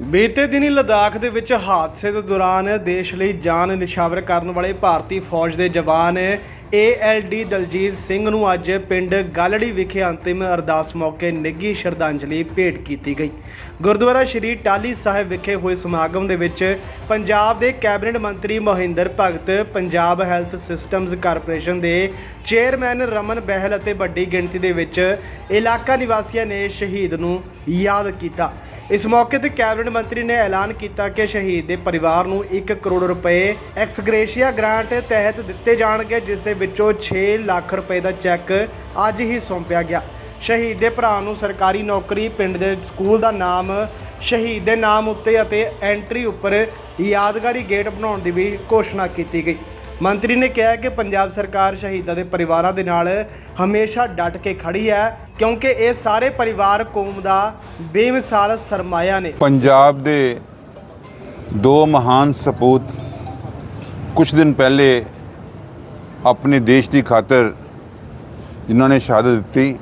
ਬੀਤੇ ਦਿਨੀ ਲਦਾਖ ਦੇ ਵਿੱਚ ਹਾਦਸੇ ਦੇ ਦੌਰਾਨ ਦੇਸ਼ ਲਈ ਜਾਨ ਨਿਸ਼ਾਵਰ ਕਰਨ ਵਾਲੇ ਭਾਰਤੀ ਫੌਜ ਦੇ ਜਵਾਨ ਏਐਲਡੀ ਦਲਜੀਤ ਸਿੰਘ ਨੂੰ ਅੱਜ ਪਿੰਡ ਗਾਲੜੀ ਵਿਖੇ ਅੰਤਿਮ ਅਰਦਾਸ ਮੌਕੇ ਨਿੱਘੀ ਸ਼ਰਧਾਂਜਲੀ ਭੇਟ ਕੀਤੀ ਗਈ। ਗੁਰਦੁਆਰਾ ਸ਼੍ਰੀ ਟਾਲੀ ਸਾਹਿਬ ਵਿਖੇ ਹੋਏ ਸਮਾਗਮ ਦੇ ਵਿੱਚ ਪੰਜਾਬ ਦੇ ਕੈਬਨਿਟ ਮੰਤਰੀ Mohinder Bhagat, Punjab health systems corporation ਦੇ ਚੇਅਰਮੈਨ ਰਮਨ ਬਹਿਲ ਅਤੇ ਵੱਡੀ ਗਿਣਤੀ ਦੇ ਵਿੱਚ ਇਲਾਕਾ ਨਿਵਾਸੀਆਂ ਨੇ ਸ਼ਹੀਦ ਨੂੰ ਯਾਦ ਕੀਤਾ। ਇਸ ਮੌਕੇ ਤੇ ਕੈਬਨਿਟ ਮੰਤਰੀ ਨੇ ਐਲਾਨ ਕੀਤਾ ਕਿ ਸ਼ਹੀਦ ਦੇ ਪਰਿਵਾਰ ਨੂੰ 1 ਕਰੋੜ ਰੁਪਏ ਐਕਸਗ੍ਰੇਸ਼ੀਆ ਗ੍ਰਾਂਟ ਤਹਿਤ ਦਿੱਤੇ ਜਾਣਗੇ, ਜਿਸ ਦੇ ਵਿੱਚੋਂ 6 ਲੱਖ ਰੁਪਏ ਦਾ ਚੈੱਕ ਅੱਜ ਹੀ ਸੌਂਪਿਆ ਗਿਆ। ਸ਼ਹੀਦ ਦੇ ਭਰਾ ਨੂੰ ਸਰਕਾਰੀ ਨੌਕਰੀ, ਪਿੰਡ ਦੇ ਸਕੂਲ ਦਾ ਨਾਮ, ਸ਼ਹੀਦ ਦੇ ਨਾਮ ਉੱਤੇ ਅਤੇ ਐਂਟਰੀ ਉੱਪਰ ਯਾਦਗਾਰੀ ਗੇਟ ਬਣਾਉਣ ਦੀ ਵੀ ਘੋਸ਼ਣਾ ਕੀਤੀ ਗਈ। ਮੰਤਰੀ ਨੇ ਕਿਹਾ ਕਿ ਪੰਜਾਬ ਸਰਕਾਰ ਸ਼ਹੀਦਾਂ ਦੇ ਪਰਿਵਾਰਾਂ ਦੇ ਨਾਲ ਹਮੇਸ਼ਾ ਡਟ ਕੇ ਖੜੀ ਹੈ, ਕਿਉਂਕਿ ਇਹ ਸਾਰੇ ਪਰਿਵਾਰ ਕੌਮ ਦਾ ਬੇਮਿਸਾਲ ਸਰਮਾਇਆ ਨੇ। ਪੰਜਾਬ ਦੇ ਦੋ ਮਹਾਨ ਸਪੂਤ ਕੁਝ ਦਿਨ ਪਹਿਲੇ ਆਪਣੇ ਦੇਸ਼ ਦੀ ਖਾਤਰ ਜਿਨ੍ਹਾਂ ਨੇ ਸ਼ਹਾਦਤ ਦਿੱਤੀ,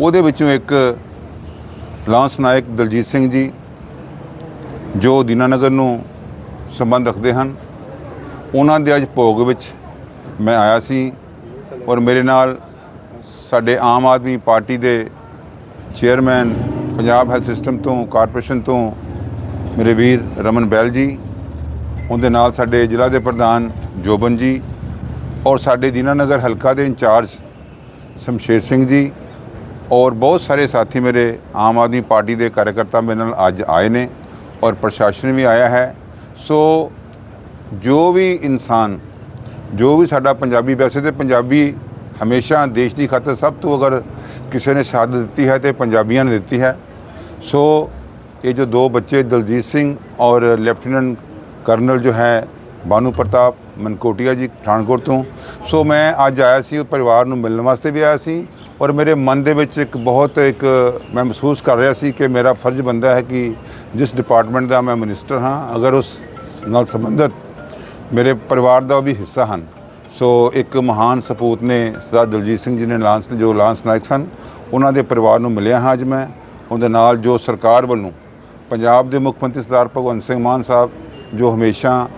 ਉਹਦੇ ਵਿੱਚੋਂ ਇੱਕ ਲਾਂਸ ਨਾਇਕ ਦਲਜੀਤ ਸਿੰਘ ਜੀ, ਜੋ ਦੀਨਾਨਗਰ ਨੂੰ ਸੰਬੰਧ ਰੱਖਦੇ ਹਨ। ਉਹਨਾਂ ਦੇ ਅੱਜ ਭੋਗ ਵਿੱਚ ਮੈਂ ਆਇਆ ਸੀ ਔਰ ਮੇਰੇ ਨਾਲ ਸਾਡੇ ਆਮ ਆਦਮੀ ਪਾਰਟੀ ਦੇ ਚੇਅਰਮੈਨ, ਪੰਜਾਬ ਹੈਲਥ ਸਿਸਟਮ ਤੋਂ, ਕਾਰਪੋਰੇਸ਼ਨ ਤੋਂ ਮੇਰੇ ਵੀਰ ਰਮਨ ਬੈਲ ਜੀ, ਉਹਦੇ ਨਾਲ ਸਾਡੇ ਜ਼ਿਲ੍ਹਾ ਦੇ ਪ੍ਰਧਾਨ ਜੋਬਨ ਜੀ ਔਰ ਸਾਡੇ ਦੀਨਾਨਗਰ ਹਲਕਾ ਦੇ ਇੰਚਾਰਜ ਸ਼ਮਸ਼ੇਰ ਸਿੰਘ ਜੀ ਔਰ ਬਹੁਤ ਸਾਰੇ ਸਾਥੀ ਮੇਰੇ ਆਮ ਆਦਮੀ ਪਾਰਟੀ ਦੇ ਕਾਰਜਕਰਤਾ ਮੇਰੇ ਨਾਲ ਅੱਜ ਆਏ ਨੇ ਔਰ ਪ੍ਰਸ਼ਾਸਨ ਵੀ ਆਇਆ ਹੈ। ਸੋ ਜੋ ਵੀ ਇਨਸਾਨ, ਜੋ ਵੀ ਸਾਡਾ ਪੰਜਾਬੀ, ਵੈਸੇ ਤੇ ਪੰਜਾਬੀ ਹਮੇਸ਼ਾ ਦੇਸ਼ ਦੀ ਖਾਤਰ ਸਭ ਤੋਂ ਅਗਰ ਕਿਸੇ ਨੇ ਸ਼ਹਾਦਤ ਦਿੱਤੀ ਹੈ ਤੇ ਪੰਜਾਬੀਆਂ ਨੇ ਦਿੱਤੀ ਹੈ। ਸੋ ਇਹ ਜੋ ਦੋ ਬੱਚੇ, ਦਲਜੀਤ ਸਿੰਘ ਔਰ ਲੈਫਟੀਨੈਂਟ ਕਰਨਲ ਜੋ ਹੈ, ਬਾਨੂ ਪ੍ਰਤਾਪ ਮਨਕੋਟੀਆ ਜੀ ਪਠਾਨਕੋਟ ਤੋਂ। ਸੋ ਮੈਂ ਅੱਜ ਆਇਆ ਸੀ, ਉਹ ਪਰਿਵਾਰ ਨੂੰ ਮਿਲਣ ਵਾਸਤੇ ਵੀ ਆਇਆ ਸੀ ਔਰ ਮੇਰੇ ਮਨ ਦੇ ਵਿੱਚ ਇੱਕ ਬਹੁਤ ਇੱਕ ਮੈਂ ਮਹਿਸੂਸ ਕਰ ਰਿਹਾ ਸੀ ਕਿ ਮੇਰਾ ਫਰਜ਼ ਬਣਦਾ ਹੈ ਕਿ ਜਿਸ ਡਿਪਾਰਟਮੈਂਟ ਦਾ ਮੈਂ ਮਿਨਿਸਟਰ ਹਾਂ, ਅਗਰ ਉਸ ਨਾਲ ਸੰਬੰਧਿਤ ਮੇਰੇ ਪਰਿਵਾਰ ਦਾ ਉਹ ਵੀ ਹਿੱਸਾ ਹਨ। ਸੋ ਇੱਕ ਮਹਾਨ ਸਪੂਤ ਨੇ ਸਰਦਾਰ ਦਲਜੀਤ ਸਿੰਘ ਜੀ ਨੇ ਲਾਂਸ ਜੋ ਲਾਂਸ ਨਾਇਕ ਸਨ, ਉਹਨਾਂ ਦੇ ਪਰਿਵਾਰ ਨੂੰ ਮਿਲਿਆ ਹਾਂ ਅੱਜ ਮੈਂ। ਉਹਦੇ ਨਾਲ ਜੋ ਸਰਕਾਰ ਵੱਲੋਂ ਪੰਜਾਬ ਦੇ ਮੁੱਖ ਮੰਤਰੀ ਸਰਦਾਰ ਭਗਵੰਤ ਸਿੰਘ ਮਾਨ ਸਾਹਿਬ, ਜੋ ਹਮੇਸ਼ਾ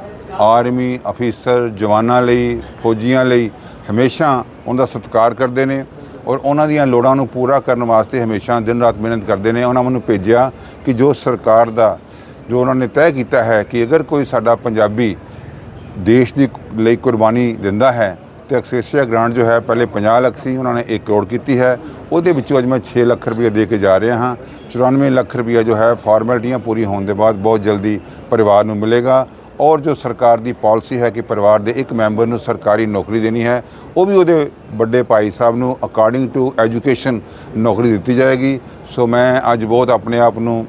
ਆਰਮੀ ਅਫੀਸਰ, ਜਵਾਨਾਂ ਲਈ, ਫੌਜੀਆਂ ਲਈ ਹਮੇਸ਼ਾ ਉਹਦਾ ਸਤਿਕਾਰ ਕਰਦੇ ਨੇ ਔਰ ਉਹਨਾਂ ਦੀਆਂ ਲੋੜਾਂ ਨੂੰ ਪੂਰਾ ਕਰਨ ਵਾਸਤੇ ਹਮੇਸ਼ਾ ਦਿਨ ਰਾਤ ਮਿਹਨਤ ਕਰਦੇ ਨੇ। ਉਹਨਾਂ ਮੈਨੂੰ ਭੇਜਿਆ ਕਿ ਜੋ ਸਰਕਾਰ ਦਾ, ਜੋ ਉਹਨਾਂ ਨੇ ਤੈਅ ਕੀਤਾ ਹੈ ਕਿ ਅਗਰ ਕੋਈ ਸਾਡਾ ਪੰਜਾਬੀ ਦੇਸ਼ ਦੀ ਲਈ ਕੁਰਬਾਨੀ ਦਿੰਦਾ ਹੈ ਤੇ ਐਕਸੇਸੀਆ ਗ੍ਰਾਂਟ ਜੋ ਹੈ ਪਹਿਲੇ 50 ਲੱਖ ਸੀ, ਉਹਨਾਂ ਨੇ 1 ਕਰੋੜ ਕੀਤੀ ਹੈ। ਉਹਦੇ ਵਿੱਚੋਂ ਅੱਜ ਮੈਂ 6 ਲੱਖ ਰੁਪਏ ਦੇ ਕੇ ਜਾ ਰਿਹਾ ਹਾਂ। 94 ਲੱਖ ਰੁਪਏ ਜੋ ਹੈ ਫਾਰਮੈਲਿਟੀਆਂ ਪੂਰੀ ਹੋਣ ਦੇ ਬਾਅਦ ਬਹੁਤ ਜਲਦੀ ਪਰਿਵਾਰ ਨੂੰ ਮਿਲੇਗਾ। ਔਰ ਜੋ ਸਰਕਾਰ ਦੀ ਪਾਲਿਸੀ ਹੈ ਕਿ ਪਰਿਵਾਰ ਦੇ ਇੱਕ ਮੈਂਬਰ ਨੂੰ ਸਰਕਾਰੀ ਨੌਕਰੀ ਦੇਣੀ ਹੈ, ਉਹ ਵੀ ਉਹਦੇ ਵੱਡੇ ਭਾਈ ਸਾਹਿਬ ਨੂੰ ਅਕਾਰਡਿੰਗ ਟੂ ਐਜੂਕੇਸ਼ਨ ਨੌਕਰੀ ਦਿੱਤੀ ਜਾਏਗੀ। ਸੋ ਮੈਂ ਅੱਜ ਬਹੁਤ ਆਪਣੇ ਆਪ ਨੂੰ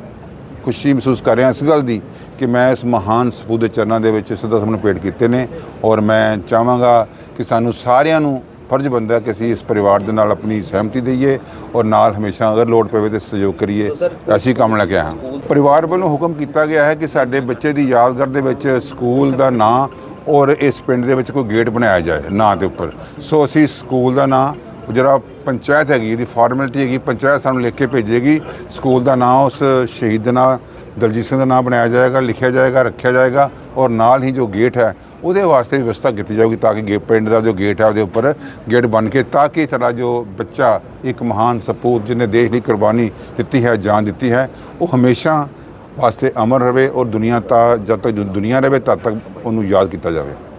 ਖੁਸ਼ੀ ਮਹਿਸੂਸ ਕਰ ਰਿਹਾ ਇਸ ਗੱਲ ਦੀ ਕਿ ਮੈਂ ਇਸ ਮਹਾਨ ਸਪੂਤ ਦੇ ਚਰਨਾਂ ਦੇ ਵਿੱਚ ਸਦਾ ਸਾਹਮਣੇ ਭੇਟ ਕੀਤੇ ਨੇ ਔਰ ਮੈਂ ਚਾਹਾਂਗਾ ਕਿ ਸਾਨੂੰ ਸਾਰਿਆਂ ਨੂੰ ਫਰਜ਼ ਬਣਦਾ ਕਿ ਅਸੀਂ ਇਸ ਪਰਿਵਾਰ ਦੇ ਨਾਲ ਆਪਣੀ ਸਹਿਮਤੀ ਦਈਏ ਔਰ ਨਾਲ ਹਮੇਸ਼ਾ ਅਗਰ ਲੋੜ ਪਵੇ ਤੇ ਸਹਿਯੋਗ ਕਰੀਏ। ਅਸੀਂ ਕੰਮ ਲੈ ਕੇ ਆਏ ਹਾਂ। ਪਰਿਵਾਰ ਵੱਲੋਂ ਹੁਕਮ ਕੀਤਾ ਗਿਆ ਹੈ ਕਿ ਸਾਡੇ ਬੱਚੇ ਦੀ ਯਾਦਗਾਰ ਦੇ ਵਿੱਚ ਸਕੂਲ ਦਾ ਨਾਂ ਔਰ ਇਸ ਪਿੰਡ ਦੇ ਵਿੱਚ ਕੋਈ ਗੇਟ ਬਣਾਇਆ ਜਾਏ ਨਾਂ ਦੇ ਉੱਪਰ। ਸੋ ਅਸੀਂ ਸਕੂਲ ਦਾ ਨਾਂ ਜਿਹੜਾ ਪੰਚਾਇਤ ਹੈਗੀ ਇਹਦੀ ਫਾਰਮੈਲਿਟੀ ਹੈਗੀ ਪੰਚਾਇਤ ਸਾਨੂੰ ਲਿਖ ਕੇ ਭੇਜੇਗੀ। ਸਕੂਲ ਦਾ ਨਾਮ ਉਸ ਸ਼ਹੀਦ ਦੇ ਨਾਂ ਦਲਜੀਤ ਸਿੰਘ ਦਾ ਨਾਮ ਬਣਾਇਆ ਜਾਏਗਾ, ਲਿਖਿਆ ਜਾਏਗਾ, ਰੱਖਿਆ ਜਾਏਗਾ ਔਰ ਨਾਲ ਹੀ ਜੋ ਗੇਟ ਹੈ, ਉਹਦੇ ਵਾਸਤੇ ਵੀ ਵਿਵਸਥਾ ਕੀਤੀ ਜਾਊਗੀ ਤਾਂ ਕਿ ਗੇ ਪਿੰਡ ਦਾ ਜੋ ਗੇਟ ਹੈ, ਉਹਦੇ ਉੱਪਰ ਗੇਟ ਬਣ ਕੇ ਤਾਂ ਕਿ ਸਾਡਾ ਜੋ ਬੱਚਾ, ਇੱਕ ਮਹਾਨ ਸਪੂਤ ਜਿਹਨੇ ਦੇਸ਼ ਲਈ ਕੁਰਬਾਨੀ ਦਿੱਤੀ ਹੈ, ਜਾਨ ਦਿੱਤੀ ਹੈ, ਉਹ ਹਮੇਸ਼ਾ ਵਾਸਤੇ ਅਮਰ ਰਵੇ ਔਰ ਦੁਨੀਆ ਤਾਂ ਜਦ ਤੱਕ ਦੁਨੀਆ ਰਵੇ ਤਦ ਤੱਕ ਉਹਨੂੰ ਯਾਦ ਕੀਤਾ ਜਾਵੇ।